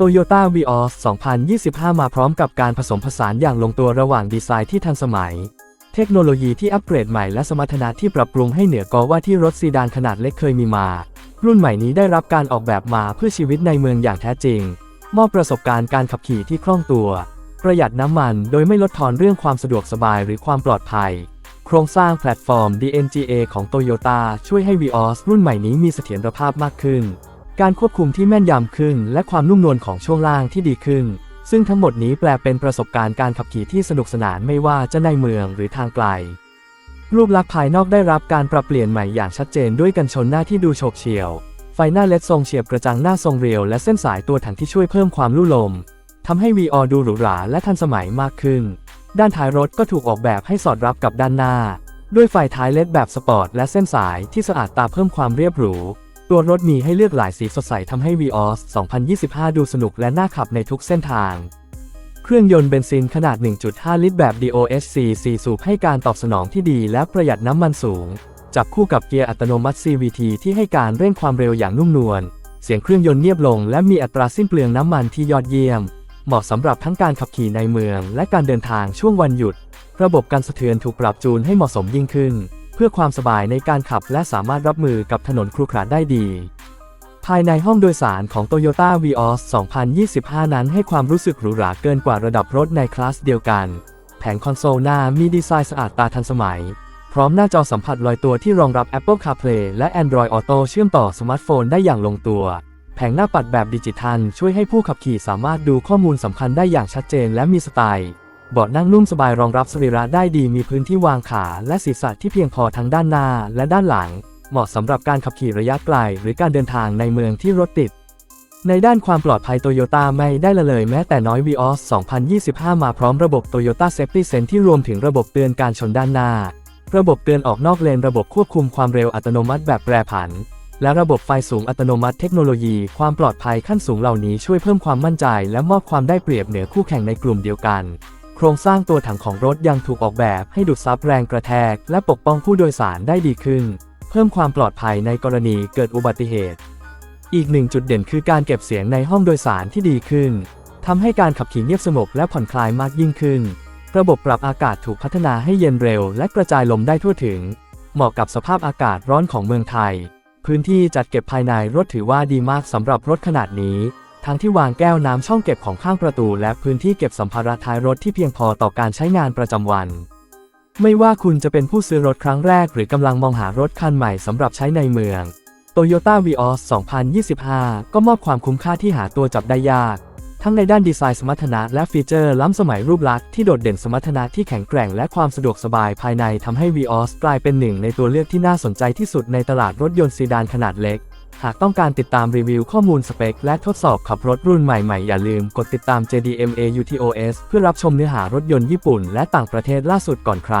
Toyota Vios 2025 มาพร้อมกับการผสมผสานอย่างลงตัวระหว่างดีไซน์ที่ทันสมัย เทคโนโลยีที่อัปเกรดใหม่และสมรรถนะที่ปรับปรุงให้เหนือกว่าที่รถซีดานขนาดเล็กเคยมีมา รุ่นใหม่นี้ได้รับการออกแบบมาเพื่อชีวิตในเมืองอย่างแท้จริง มอบประสบการณ์การขับขี่ที่คล่องตัว ประหยัดน้ำมันโดยไม่ลดทอนเรื่องความสะดวกสบายหรือความปลอดภัย โครงสร้างแพลตฟอร์ม DNGA ของ Toyota ช่วยให้ Vios รุ่นใหม่นี้มีเสถียรภาพมากขึ้น การควบคุมที่แม่นยำขึ้น และความนุ่มนวลของช่วงล่างที่ดีขึ้น ซึ่งทั้งหมดนี้แปลเป็นประสบการณ์การขับขี่ที่สนุกสนานไม่ว่าจะในเมืองหรือทางไกล รูปลักษณ์ภายนอกได้รับการปรับเปลี่ยนใหม่อย่างชัดเจนด้วยกันชนหน้าที่ดูโฉบเฉี่ยว ไฟหน้าเล็ดทรงเฉียบกระจังหน้าทรงเรียวและเส้นสายตัวถังที่ช่วยเพิ่มความลู่ลมทำให้ v ีออดูหรูหราและทันสมัยมากขึ้น ด้านท้ายรถก็ถูกออกแบบให้สอดรับกับด้านหน้า ด้วยไฟท้ายเล็ดแบบสปอร์ตและเส้นสายที่สะอาดตาเพิ่มความเรียบหรู ตัวรถมีให้เลือกหลายสีสดใสทำให้ Vios 2025 ดูสนุกและน่าขับในทุกเส้นทาง เครื่องยนต์เบนซินขนาด 1.5 ลิตรแบบ DOHC 4 สูบให้การตอบสนองที่ดีและประหยัดน้ำมันสูง จับคู่กับเกียร์อัตโนมัติ CVT ที่ให้การเร่งความเร็วอย่างนุ่มนวล เสียงเครื่องยนต์เงียบลงและมีอัตราสิ้นเปลืองน้ำมันที่ยอดเยี่ยม เหมาะสำหรับทั้งการขับขี่ในเมือง และการเดินทางช่วงวันหยุด ระบบการสะเทือนถูกปรับจูนให้เหมาะสมยิ่งขึ้น พื่อความสบายในการขับและสามารถรับมือกับถนนครุขระได้ดี ภายในห้องโดยสารของ Toyota Vios 2025 นั้นให้ความรู้สึกหรูหราเกินกว่าระดับรถในคลาสเดียวกัน แผงคอนโซลหน้ามีดีไซน์สะอาดตาทันสมัย พร้อมหน้าจอสัมผัสลอยตัวที่รองรับ Apple CarPlay และ Android Auto เชื่อมต่อสมาร์ทโฟนได้อย่างลงตัวแผงหน้าปัดแบบดิจิทัล ช่วยให้ผู้ขับขี่สามารถดูข้อมูลสำคัญได้อย่างชัดเจนและมีสไตล์ เบาะนั่งนุ่มสบายรองรับสรีระได้ดีมีพื้นที่วางขาและศีรษะที่เพียงพอทั้งด้านหน้าและด้านหลัง เหมาะสำหรับการขับขี่ระยะไกล หรือการเดินทางในเมืองที่รถติด ในด้านความปลอดภัยโตโยต้าไม่ได้ละเลยแม้แต่น้อย Vios 2025 มาพร้อมระบบ Toyota Safety Sense ที่รวมถึงระบบเตือนการชนด้านหน้า ระบบเตือนออกนอกเลนระบบควบคุมความเร็วอัตโนมัติแบบแปรผัน และระบบไฟสูงอัตโนมัติเทคโนโลยี ความปลอดภัยขั้นสูงเหล่านี้ช่วยเพิ่มความมั่นใจ และมอบความได้เปรียบเหนือคู่แข่งในกลุ่มเดียวกัน โครงสร้างตัวถังของรถยังถูกออกแบบให้ดูดซับแรงกระแทก และปกป้องผู้โดยสารได้ดีขึ้น เพิ่มความปลอดภัยในกรณีเกิดอุบัติเหตุ อีกหนึ่งจุดเด่นคือการเก็บเสียงในห้องโดยสารที่ดีขึ้นทำให้การขับขี่เงียบสงบและผ่อนคลายมากยิ่งขึ้น ระบบปรับอากาศถูกพัฒนาให้เย็นเร็ว และกระจายลมได้ทั่วถึง เหมาะกับสภาพอากาศร้อนของเมืองไทย พื้นที่จัดเก็บภายในรถถือว่าดีมากสำหรับรถขนาดนี้ ทั้งที่วางแก้วน้ำช่องเก็บของข้างประตู และพื้นที่เก็บสัมภาระท้ายรถที่เพียงพอต่อการใช้งานประจำวัน ไม่ว่าคุณจะเป็นผู้ซื้อรถครั้งแรก หรือกำลังมองหารถคันใหม่สำหรับใช้ในเมือง Toyota Vios 2025 ก็มอบความคุ้มค่าที่หาตัวจับได้ยาก ทั้งในด้านดีไซน์สมรรถนะและฟีเจอร์ล้ำสมัยรูปลักษณ์ที่โดดเด่นสมรรถนะที่แข็งแกร่งและความสะดวกสบายภายในทำให้ Vios กลายเป็นหนึ่งในตัวเลือกที่น่าสนใจที่สุดในตลาดรถยนต์ซีดานขนาดเล็ก หากต้องการติดตามรีวิวข้อมูลสเปค และทดสอบขับรถรุ่นใหม่ ๆ อย่าลืมกดติดตาม JDMA UTOS เพื่อรับชมเนื้อหารถยนต์ญี่ปุ่นและต่างประเทศล่าสุดก่อนใคร